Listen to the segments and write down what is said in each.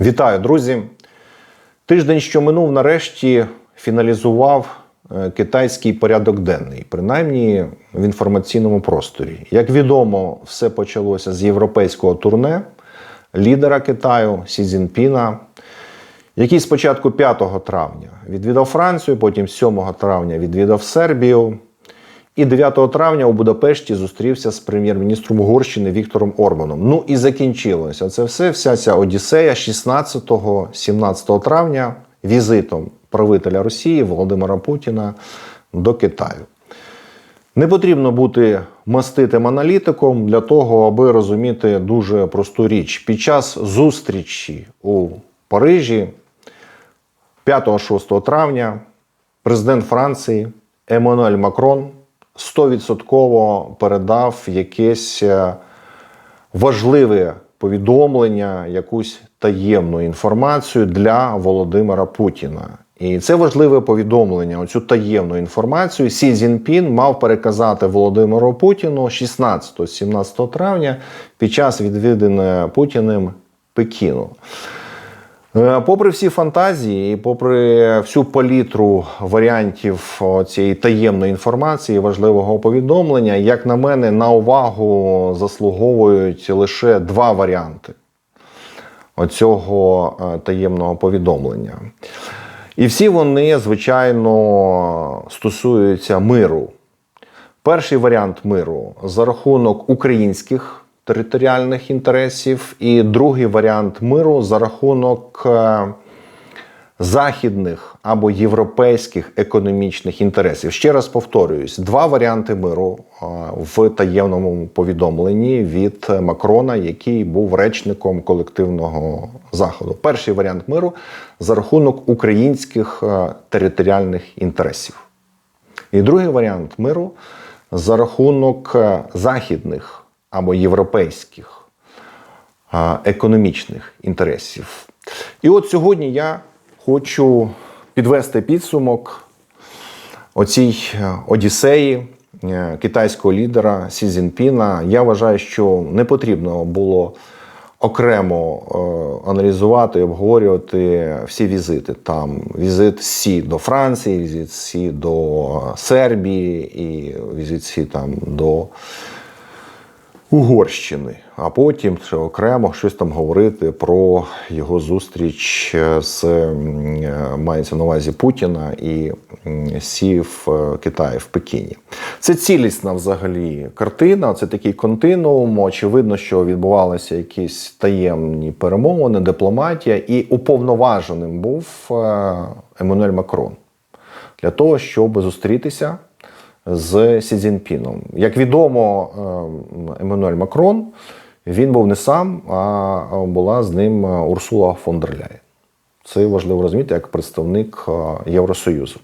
Вітаю, друзі! Тиждень, що минув, нарешті фіналізував е, китайський порядок денний, принаймні в інформаційному просторі. Як відомо, все почалося з європейського турне лідера Китаю Сі Цзіньпіна, який спочатку 5 травня відвідав Францію, потім 7 травня відвідав Сербію. І 9 травня у Будапешті зустрівся з прем'єр-міністром Угорщини Віктором Орбаном. Ну і закінчилося це все. Вся ця Одіссея 16-17 травня візитом правителя Росії Володимира Путіна до Китаю. Не потрібно бути маститим аналітиком для того, аби розуміти дуже просту річ. Під час зустрічі у Парижі 5-6 травня президент Франції Еммануель Макрон 100% передав якесь е, важливе повідомлення, якусь таємну інформацію для Володимира Путіна. І це важливе повідомлення, оцю таємну інформацію Сі Цзіньпін мав переказати Володимиру Путіну 16-17 травня під час відвідини Путіним Пекіну. Е, Попри всі фантазії, і попри всю палітру варіантів цієї таємної інформації, важливого повідомлення, як на мене, на увагу заслуговують лише два варіанти оцього е, таємного повідомлення. І всі вони, звичайно, стосуються миру. Перший варіант миру за рахунок українських територіальних інтересів, і другий варіант миру за рахунок е, західних або європейських економічних інтересів. Ще раз повторююсь: два варіанти миру е, в таємному повідомленні від Макрона, який був речником колективного заходу. Перший варіант миру за рахунок українських е, територіальних інтересів. І другий варіант миру за рахунок західних або європейських економічних інтересів. І от сьогодні я хочу підвести підсумок оцій е, Одіссеї е, китайського лідера Сі Цзіньпіна. Я вважаю, що не потрібно було окремо е, аналізувати і обговорювати всі візити. Там візит Сі до Франції, візит Сі до Сербії і візит Сі там до. Угорщини, а потім ще окремо щось там говорити про його зустріч з е, мається на увазі Путіна і м, Сі в е, Китаї в Пекіні. Це цілісна взагалі картина. Це такий континуум. Очевидно, що відбувалися якісь таємні перемовини, дипломатія, і уповноваженим був е, Еммануель Макрон для того, щоб зустрітися з Сі Цзіньпіном. Як відомо, е, Еммануель Макрон він був не сам, а була з ним Урсула фон дер Ляєн. Це важливо розуміти як представник е, Євросоюзу.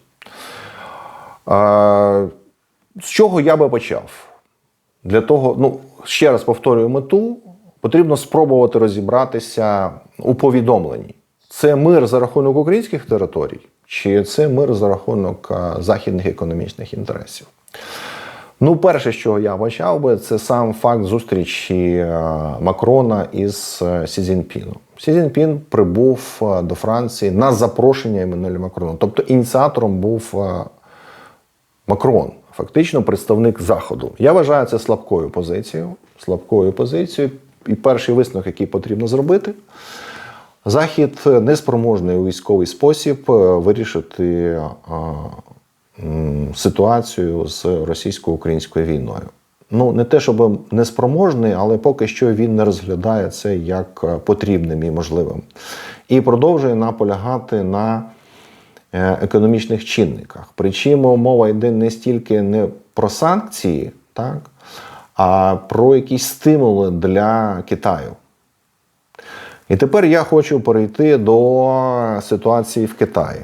Е, З чого я би почав? Для того, ну, ще раз повторюю мету, потрібно спробувати розібратися у повідомленні. Це мир за рахунок українських територій, чи це мир за рахунок західних економічних інтересів? Ну, перше, що я почав би, це сам факт зустрічі Макрона із а, Сі Цзіньпіном. Сі Цзіньпін прибув до Франції на запрошення Еммануеля Макрона. Тобто ініціатором був Макрон, фактично представник Заходу. Я вважаю це слабкою позицією. Слабкою позицією. І перший висновок, який потрібно зробити, Захід неспроможний у військовий спосіб е, вирішити ситуацію з російсько-українською війною. Ну, не те, щоб неспроможний, але поки що він не розглядає це як е, потрібним і можливим. І продовжує наполягати на е, економічних чинниках. Причому мова йде не стільки не про санкції, так, а про якісь стимули для Китаю. І тепер я хочу перейти до ситуації в Китаї.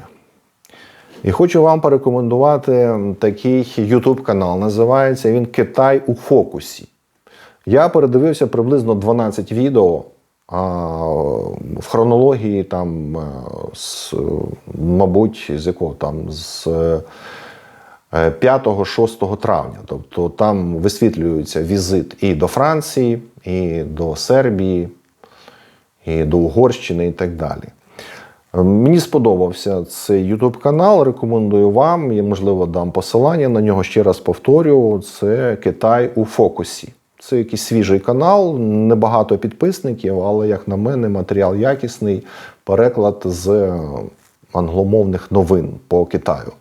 І хочу вам порекомендувати такий YouTube канал. Називається він Китай у фокусі. Я передивився приблизно 12 відео а, в хронології, там, е, з, мабуть, з якого там з 5-6 травня. Тобто там висвітлюється візит і до Франції, і до Сербії, і до Угорщини, і так далі. Мені сподобався цей YouTube канал. Рекомендую вам. Я, можливо, дам посилання на нього. Ще раз повторю: це Китай у фокусі. Це якийсь свіжий канал, небагато підписників, але, як на мене, матеріал якісний, переклад з англомовних новин по Китаю.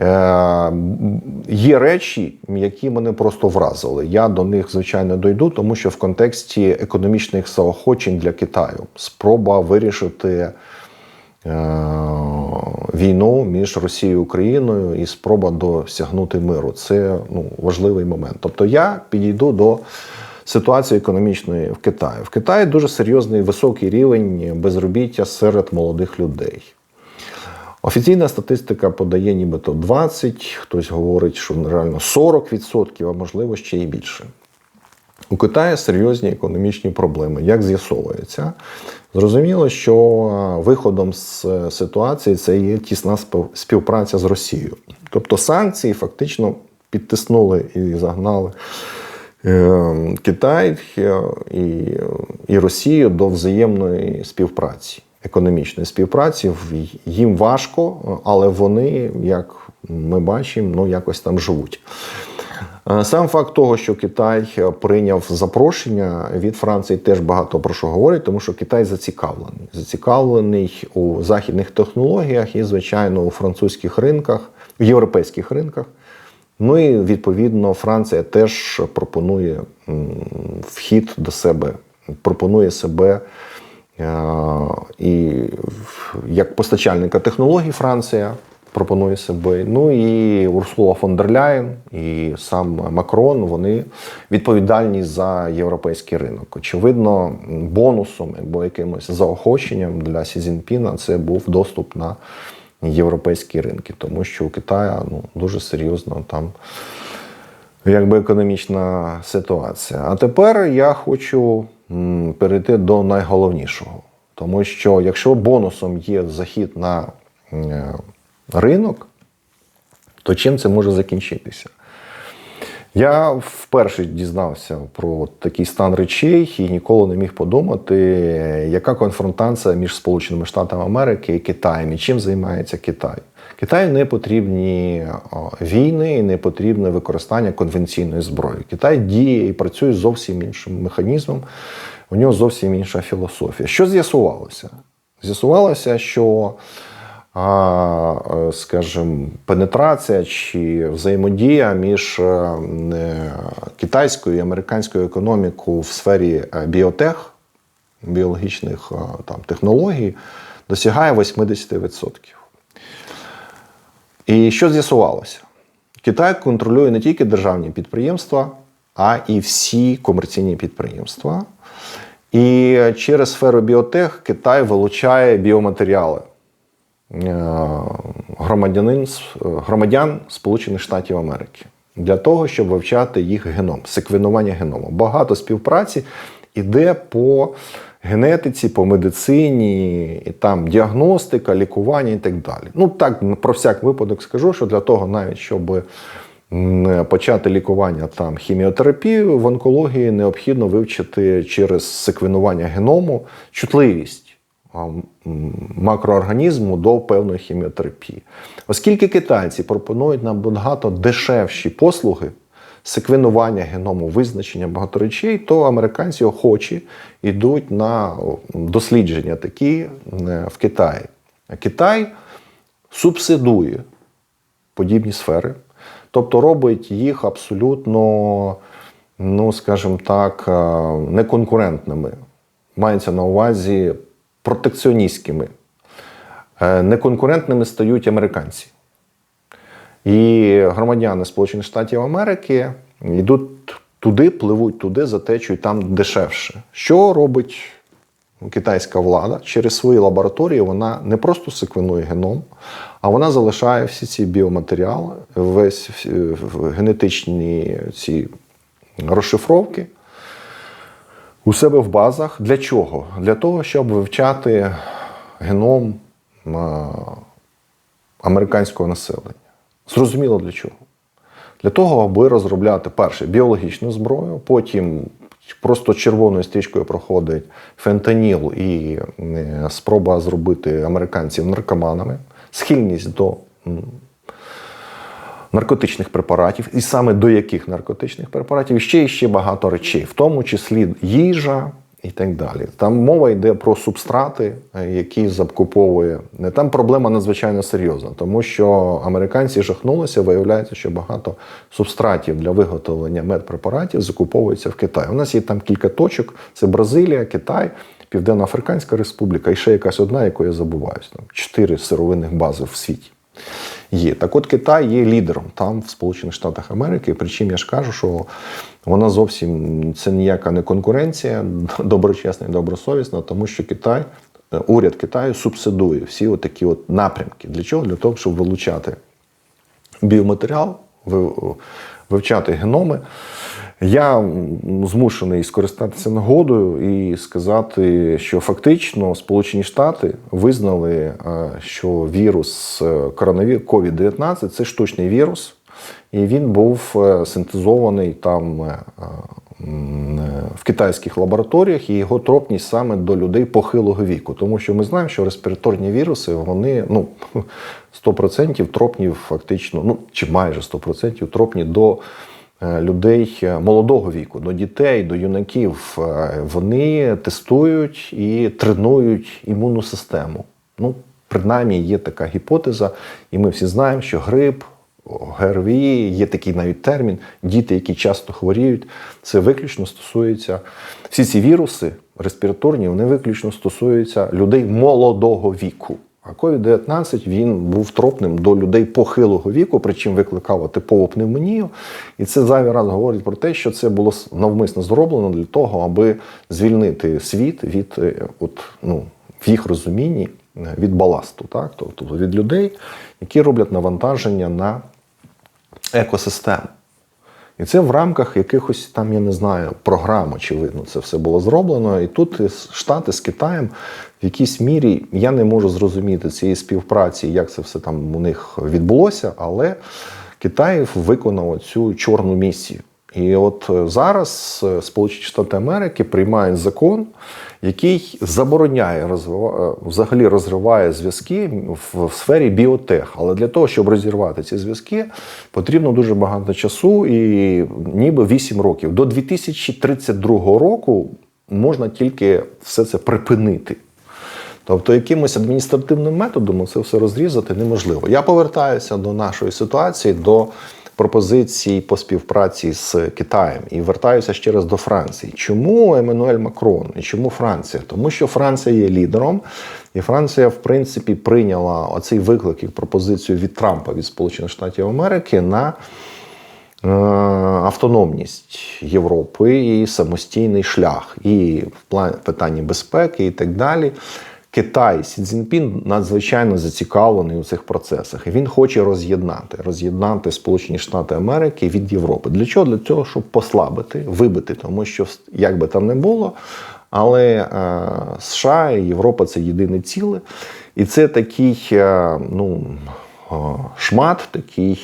Е, Є речі, які мене просто вразили. Я до них, звичайно, дойду, тому що в контексті економічних заохочень для Китаю спроба вирішити е, війну між Росією і Україною і спроба досягнути миру. Це ну, важливий момент. Тобто я підійду до ситуації економічної в Китаї. В Китаї дуже серйозний високий рівень безробіття серед молодих людей. Офіційна статистика подає нібито 20, хтось говорить, що реально 40%, а можливо ще й більше. У Китаї серйозні економічні проблеми. Як з'ясовується, зрозуміло, що виходом з ситуації це є тісна спів- співпраця з Росією. Тобто санкції фактично підтиснули і загнали е, Китай е, і Росію до взаємної співпраці, економічної співпраці. Їм важко, але вони, як ми бачимо, ну якось там живуть. Е, Сам факт того, що Китай е, прийняв запрошення від Франції, теж багато про що говорить, тому що Китай зацікавлений. Зацікавлений у західних технологіях і, звичайно, у французьких ринках, в європейських ринках. Ну і відповідно Франція теж пропонує вхід до себе, пропонує себе і як постачальника технологій Франція пропонує себе. Ну і Урсула фон дер Ляєн і сам Макрон вони відповідальні за європейський ринок. Очевидно, бонусом або якимось заохоченням для Сі Цзіньпіна це був доступ на європейські ринки, тому що у Китаю ну, дуже серйозно там якби економічна ситуація. А тепер я хочу перейти до найголовнішого. Тому що якщо бонусом є захід на е, ринок, то чим це може закінчитися? Я вперше дізнався про такий стан речей і ніколи не міг подумати, яка конфронтація між Сполученими Штатами Америки і Китаєм, і чим займається Китай. Китаю не потрібні війни і не потрібне використання конвенційної зброї. Китай діє і працює зовсім іншим механізмом. У нього зовсім інша філософія. Що з'ясувалося? З'ясувалося, що е, скажімо, пенетрація чи взаємодія між е, е, китайською і американською економікою в сфері біотех, біологічних там, технологій досягає 80%. І що з'ясувалося? Китай контролює не тільки державні підприємства, а і всі комерційні підприємства. І через сферу біотех Китай вилучає біоматеріали е, громадянин, громадян Сполучених Штатів Америки для того, щоб вивчати їх геном, секвенування геному. Багато співпраці іде по генетиці, по медицині, і там діагностика, лікування і так далі. Ну так про всяк випадок скажу, що для того, навіть щоб почати лікування там хіміотерапію в онкології, необхідно вивчити через секвенування геному чутливість макроорганізму до певної хіміотерапії. Оскільки китайці пропонують нам багато дешевші послуги секвенування геному, визначення багато речей, то американці охочі йдуть на дослідження такі е, в Китаї. Китай субсидує подібні сфери, тобто робить їх абсолютно, ну скажімо так, е, неконкурентними. Мається на увазі протекціоністськими. Е, Неконкурентними стають американці. І громадяни Сполучених Штатів Америки йдуть туди, пливуть туди за течою, там дешевше. Що робить китайська влада? Через свої лабораторії вона не просто секвенує геном, а вона залишає всі ці біоматеріали, весь генетичні ці розшифровки у себе в базах. Для чого? Для того, щоб вивчати геном американського населення. Зрозуміло для чого? Для того, аби розробляти перше біологічну зброю, потім просто червоною стрічкою проходить фентаніл і е, спроба зробити американців наркоманами, схильність до наркотичних препаратів, і саме до яких наркотичних препаратів, ще і ще багато речей, в тому числі їжа і так далі. Там мова йде про субстрати, е, які закуповує. Там проблема надзвичайно серйозна, тому що американці жахнулися, виявляється, що багато субстратів для виготовлення медпрепаратів закуповується в Китаї. У нас є там кілька точок: це Бразилія, Китай. Південно-Африканська Республіка і ще якась одна, яку я забуваюсь. Там чотири сировинних бази в світі є. Так от Китай є лідером там, в Сполучених Штатах Америки. Причому я ж кажу, що вона зовсім це ніяка не конкуренція, доброчесна і добросовісна, тому що Китай, уряд Китаю субсидує всі такі от напрямки. Для чого? Для того, щоб вилучати біоматеріал, вивчати геноми. Я змушений скористатися нагодою і сказати, що фактично Сполучені Штати визнали, е, що вірус е, коронавірус COVID-19 це штучний вірус, і він був е, синтезований там в китайських лабораторіях, і його тропність саме до людей похилого віку. Тому що ми знаємо, що респіраторні віруси вони ну 100% тропні фактично, ну чи майже 100% тропні до людей е, молодого віку, до дітей, до юнаків. Е, Вони тестують і тренують імунну систему. Ну, принаймні, є така гіпотеза, і ми всі знаємо, що грип. ГРВІ, є такий навіть термін, діти, які часто хворіють, це виключно стосується всі ці віруси респіраторні, вони виключно стосуються людей молодого віку. А COVID-19 він був тропним до людей похилого віку, причому викликав типову пневмонію. І це зайвий раз говорить про те, що це було навмисно зроблено для того, аби звільнити світ від е, от, ну, в їх розумінні е, від баласту, так? тобто від людей, які роблять навантаження на екосистему. І це в рамках якихось там, я не знаю, програм, очевидно, це все було зроблено. І тут Штати з Китаєм в якійсь мірі я не можу зрозуміти цієї співпраці, як це все там у них відбулося, але Китай виконав цю чорну місію. І от е, зараз е, Сполучені Штати Америки приймають закон, який забороняє розвива- е, взагалі розриває зв'язки в сфері біотех. Але для того, щоб розірвати ці зв'язки, потрібно дуже багато часу і ніби 8 років. До 2032 року можна тільки все це припинити. Тобто якимось адміністративним методом це все розрізати неможливо. Я повертаюся до нашої ситуації, до пропозицій по співпраці з Китаєм і вертаюся ще раз до Франції. Чому Еммануель Макрон і чому Франція? Тому що Франція є лідером, і Франція, в принципі, прийняла оцей виклик і пропозицію від Трампа від Сполучених Штатів Америки на е, автономність Європи і самостійний шлях, і в питанні безпеки, і так далі. Китай Сі Цзіньпін надзвичайно зацікавлений у цих процесах. Він хоче роз'єднати, роз'єднати Сполучені Штати Америки від Європи. Для чого? Для цього, щоб послабити, вибити, тому що як би там не було, але е, США і Європа це єдине ціле. І це такий е, ну, е, шмат, такий.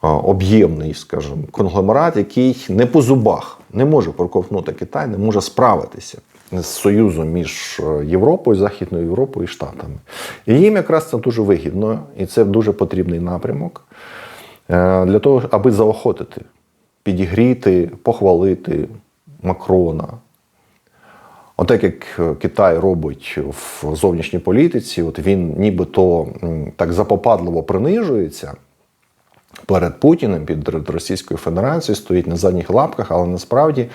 Об'ємний, скажімо, конгломерат, який не по зубах не може проковтнути Китай, не може справитися з союзом між е, Європою, Західною Європою і Штатами. І їм якраз це дуже вигідно, і це дуже потрібний напрямок е, для того, аби заохотити, підігріти, похвалити Макрона. Отак як е, Китай робить в зовнішній політиці, от він нібито так запопадливо принижується перед Путіним, під Російською Федерацією, стоїть на задніх лапках, але насправді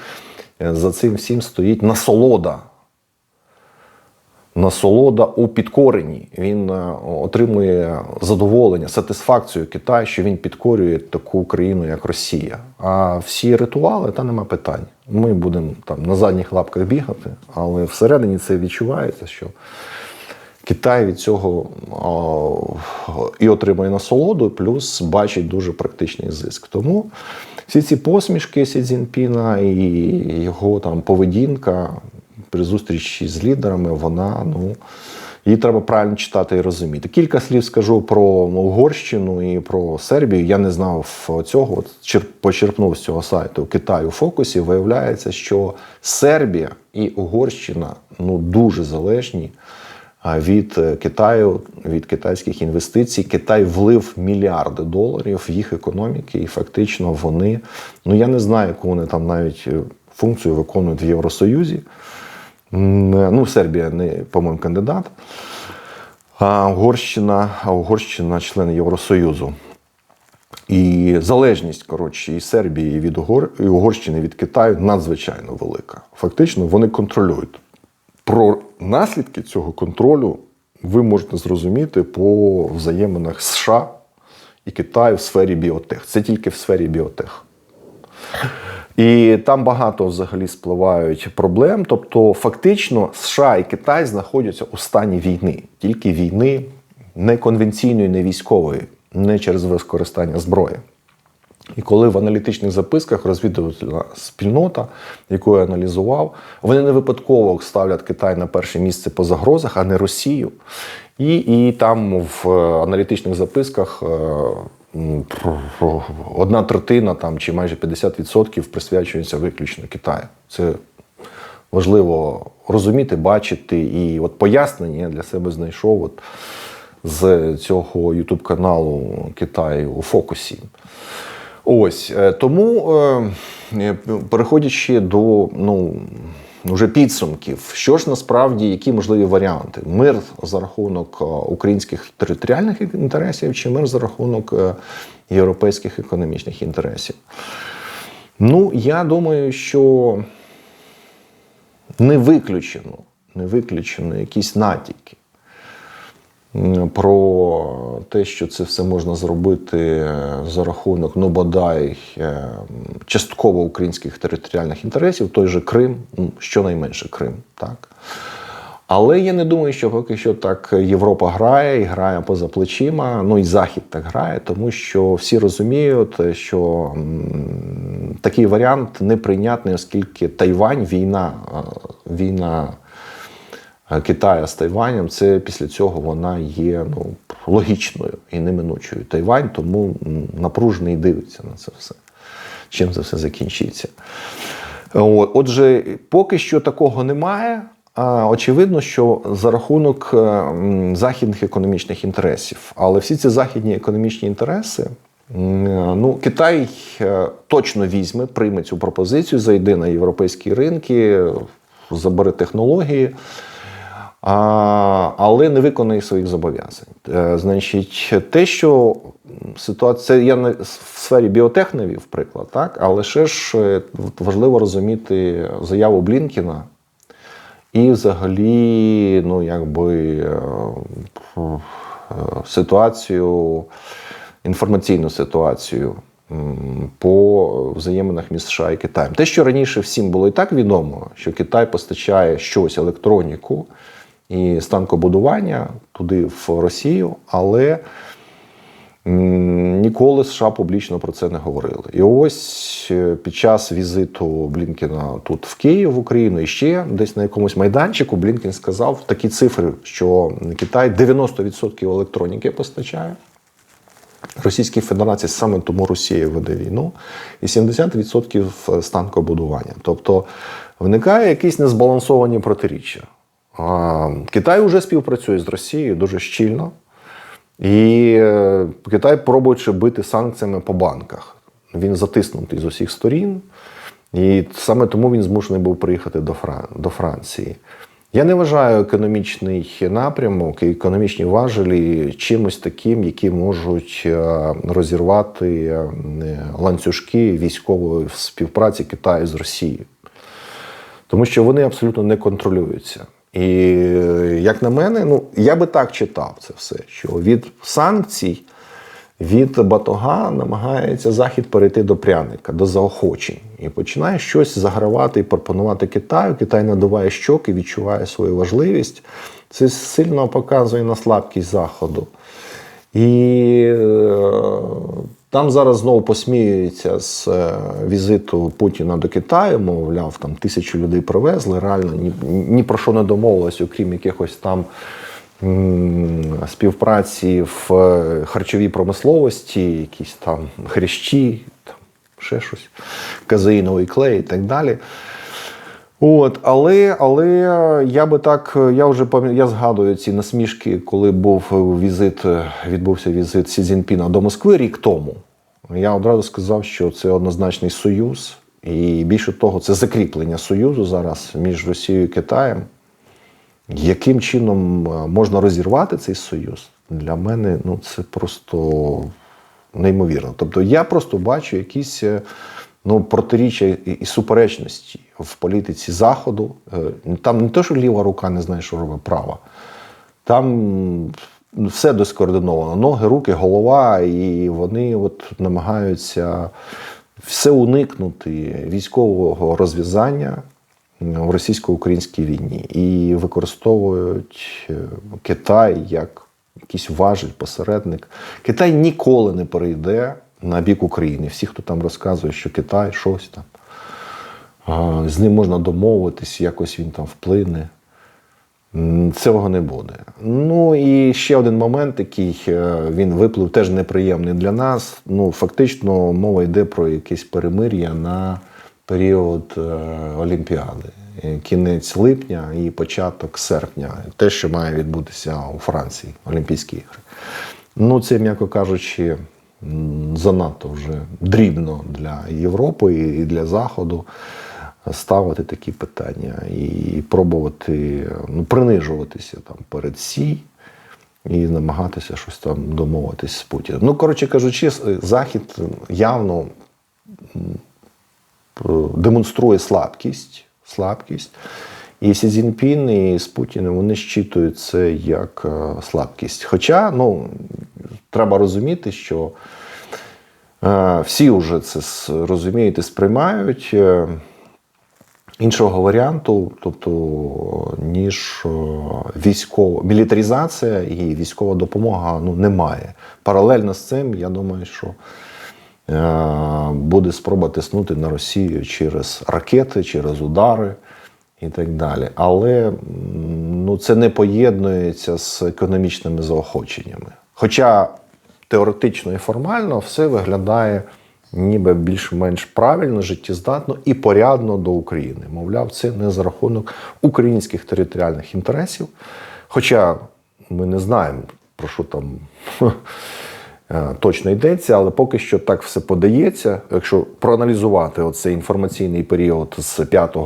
за цим всім стоїть насолода. Насолода у підкоренні. Він е, отримує задоволення, сатисфакцію Китаю, що він підкорює таку країну, як Росія. А всі ритуали, та нема питань. Ми будемо там на задніх лапках бігати, але всередині це відчувається, що Китай від цього о, і отримує насолоду, плюс бачить дуже практичний зиск. Тому всі ці посмішки Сі Цзіньпіна і його там поведінка при зустрічі з лідерами, вона, ну, Її треба правильно читати і розуміти. Кілька слів скажу про Угорщину і про Сербію. Я не знав цього. От чер- почерпнув з цього сайту Китай у фокусі. Виявляється, що Сербія і Угорщина ну дуже залежні від е, Китаю, від китайських інвестицій. Китай влив мільярди доларів в їх економіки, і фактично вони, ну я не знаю, яку вони там навіть е, функцію виконують в Євросоюзі. Е, Ну, Сербія не, по-моєму, кандидат. А Угорщина, а Угорщина член Євросоюзу. І залежність, коротше, і Сербії від Угор... і Угорщини від Китаю надзвичайно велика. Фактично, вони контролюють. Про наслідки цього контролю ви можете зрозуміти по взаєминах США і Китаю в сфері біотех. Це тільки в сфері біотех. І там багато взагалі спливають проблем. Тобто, фактично, США і Китай знаходяться у стані війни, тільки війни не конвенційної, не військової, не через використання зброї. І коли в аналітичних записках розвідувальна спільнота, яку я аналізував, вони не випадково ставлять Китай на перше місце по загрозах, а не Росію. І, і там в е, аналітичних записках е, одна третина там, чи майже 50% присвячується виключно Китаю. Це важливо розуміти, бачити. І от пояснення я для себе знайшов от з цього YouTube каналу Китай у фокусі. Ось е, тому, е, переходячи до ну, вже підсумків, що ж насправді, які можливі варіанти? Мир за рахунок е, українських територіальних інтересів чи мир за рахунок е, європейських економічних інтересів? Ну, я думаю, що не виключено, не виключено якісь натяки про те, що це все можна зробити е, за рахунок, ну бодай е, частково українських територіальних інтересів, той же Крим, ну, щонайменше Крим, так. Але я не думаю, що поки що так Європа грає і грає поза плечима. Ну і Захід так грає, тому що всі розуміють, що такий варіант неприйнятний, оскільки Тайвань, війна, е, війна Китаю з Тайванем, це після цього вона є ну, логічною і неминучою. Тайвань тому напружений дивиться на це все. Чим це все закінчиться. Отже, поки що такого немає. Очевидно, що за рахунок е, західних економічних інтересів. Але всі ці західні економічні інтереси, е, ну, Китай е, точно візьме, прийме цю пропозицію, зайде на європейські ринки, забере технології. Але не виконує своїх зобов'язань. Е, Значить, те, що ситуація, я не в сфері біотех навів приклад, так, але ще ж е, важливо розуміти заяву Блінкіна і взагалі, ну, якби е, ситуацію, інформаційну ситуацію по взаєминах між США і Китаєм. Те, що раніше всім було і так відомо, що Китай постачає щось електроніку і станкобудування туди в Росію, але ніколи США публічно про це не говорили. І ось е, під час візиту Блінкіна тут в Київ, в Україну, і ще десь на якомусь майданчику Блінкін сказав такі цифри, що Китай 90% електроніки постачає. Російській Федерації саме тому Росія веде війну, і 70% станкобудування. Тобто виникає якісь незбалансовані протиріччя. Китай вже співпрацює з Росією дуже щільно, і е, Китай пробує бити санкціями по банках. Він затиснутий з усіх сторін, і саме тому він змушений був приїхати до, Фран... до Франції. Я не вважаю економічний напрямок і економічні важелі чимось таким, які можуть е, розірвати е, ланцюжки військової співпраці Китаю з Росією. Тому що вони абсолютно не контролюються. І як на мене, ну я би так читав це все, що від санкцій, від батога намагається Захід перейти до пряника, до заохочень. І починає щось загравати і пропонувати Китаю. Китай надуває щоки, відчуває свою важливість. Це сильно показує на слабкість Заходу. І е, там зараз знову посміюються з е, візиту Путіна до Китаю, мовляв, там тисячу людей привезли, реально ні, ні про що не домовилось, окрім якихось там м, співпраці в е, харчовій промисловості, якісь там хрящі, там ще щось, казеїновий клей і так далі. От, але, але я би так, я вже пам'ятаю, я згадую ці насмішки, коли був візит, відбувся візит Сі Цзіньпіна до Москви рік тому. Я одразу сказав, що це однозначний союз, і більше того, це закріплення союзу зараз між Росією і Китаєм. Яким чином е, можна розірвати цей союз? Для мене ну, це просто неймовірно. Тобто я просто бачу якісь е, ну, протиріччя і, суперечності в політиці Заходу. Е, Там не те, що ліва рука не знає, що робить права. Там все доскоординовано. Ноги, руки, голова, і вони от намагаються все уникнути військового розв'язання в російсько-українській війні і використовують е, Китай як якийсь важіль, посередник. Китай ніколи не перейде на бік України. Всі, хто там розказує, що Китай щось там, з ним можна домовитись, якось він там вплине. Цього не буде. Ну і ще один момент, який е, він виплив теж неприємний для нас. Ну, фактично, мова йде про якесь перемир'я на період е, Олімпіади. Е, Кінець липня і початок серпня. Те, що має відбутися у Франції, Олімпійські ігри. Ну, це, м'яко кажучи, занадто вже дрібно для Європи і для Заходу ставити такі питання і пробувати ну, принижуватися там перед Сі і намагатися щось там домовитись з Путіним. Ну, коротше кажучи, Захід явно демонструє слабкість. слабкість. І Сі Цзіньпін і з Путіним вони щитують це як е, слабкість. Хоча ну, треба розуміти, що е, всі вже це розуміють і сприймають. Е, Іншого варіанту, тобто, ніж військова мілітаризація і військова допомога ну, немає. Паралельно з цим, я думаю, що буде спроба тиснути на Росію через ракети, через удари і так далі. Але ну, це не поєднується з економічними заохоченнями. Хоча теоретично і формально все виглядає ніби більш-менш правильно, життєздатно і порядно до України. Мовляв, це не за рахунок українських територіальних інтересів. Хоча ми не знаємо, про що там точно йдеться, але поки що так все подається. Якщо проаналізувати оцей інформаційний період з 5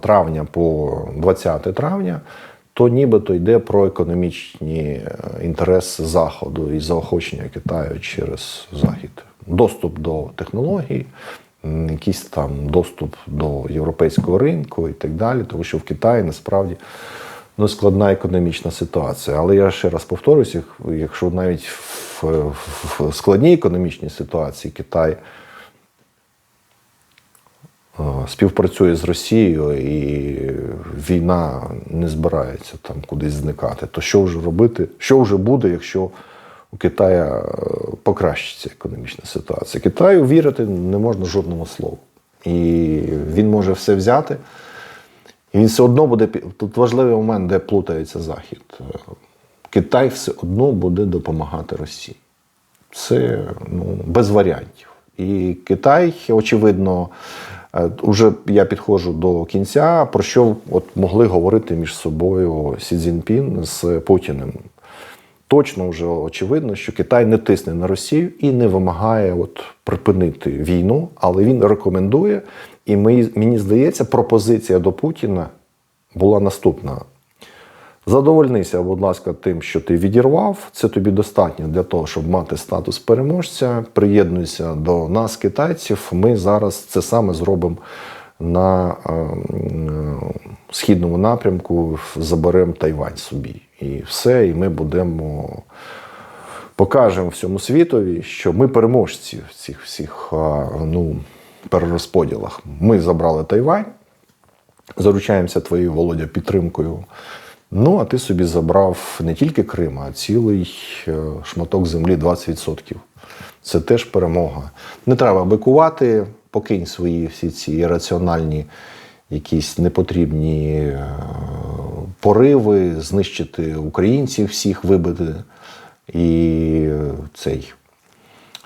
травня по 20 травня, то нібито йде про економічні е, інтереси Заходу і заохочення Китаю через Захід. Доступ до технологій, якийсь там доступ до європейського ринку і так далі, тому що в Китаї насправді ну, складна економічна ситуація. Але я ще раз повторюсь, якщо навіть в, в складній економічній ситуації Китай е, співпрацює з Росією і війна не збирається там кудись зникати, то що вже робити? Що вже буде, якщо у Китая е, покращиться економічна ситуація? Китаю вірити не можна жодному слову. І він може все взяти. І він все одно буде тут важливий момент, де плутається Захід. Е, Китай все одно буде допомагати Росії. Це ну, без варіантів. І Китай, очевидно, е, уже я підходжу до кінця, про що от могли говорити між собою Сі Цзіньпін з Путіним. Точно вже очевидно, що Китай не тисне на Росію і не вимагає от припинити війну, але він рекомендує. І мені, здається, пропозиція до Путіна була наступна: Задовольнися, будь ласка, тим, що ти відірвав. Це тобі достатньо для того, щоб мати статус переможця. Приєднуйся до нас, китайців. Ми зараз це саме зробимо на е, м, східному напрямку, заберемо Тайвань собі. І все, і ми будемо. Покажемо всьому світові, що ми переможці в цих всіх а, ну, перерозподілах. Ми забрали Тайвань, заручаємося твоєю Володя підтримкою. Ну, а ти собі забрав не тільки Крим, а цілий е, шматок землі 20%. Це теж перемога. Не треба бикувати, покинь свої всі ці раціональні, якісь непотрібні е, пориви, знищити українців всіх, вибити і е, цей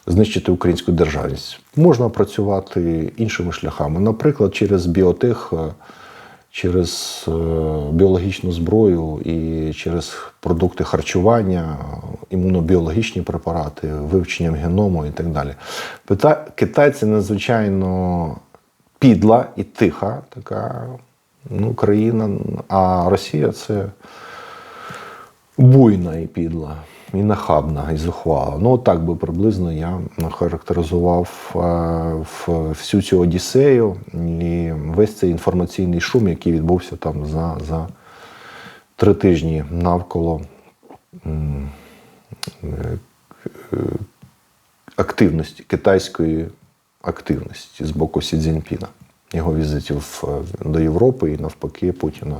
знищити українську державність. Можна працювати іншими шляхами, наприклад, через біотех, е, через е, біологічну зброю і через продукти харчування, імунобіологічні препарати, вивченням геному і так далі. Китайці надзвичайно підла і тиха така ну, країна, а Росія це буйна і підла, і нахабна, і зухвала. Ну, так би приблизно я характеризував е, всю цю Одіссею і весь цей інформаційний шум, який відбувся там за, за три тижні навколо е, е, активності, китайської активності з боку Сі Цзіньпіна, його візитів до Європи і навпаки Путіна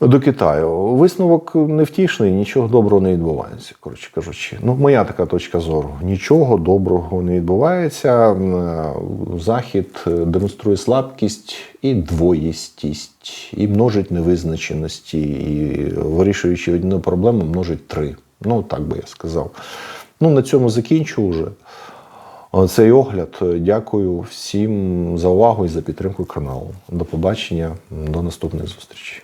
до Китаю. Висновок невтішний, нічого доброго не відбувається. Коротше кажучи, ну моя така точка зору. Нічого доброго не відбувається. Захід демонструє слабкість і двоїстість, і множить невизначеності, і вирішуючи одну проблему, множить три. Ну так би я сказав. Ну на цьому закінчу вже цей огляд. Дякую всім за увагу і за підтримку каналу. До побачення, до наступних зустрічей.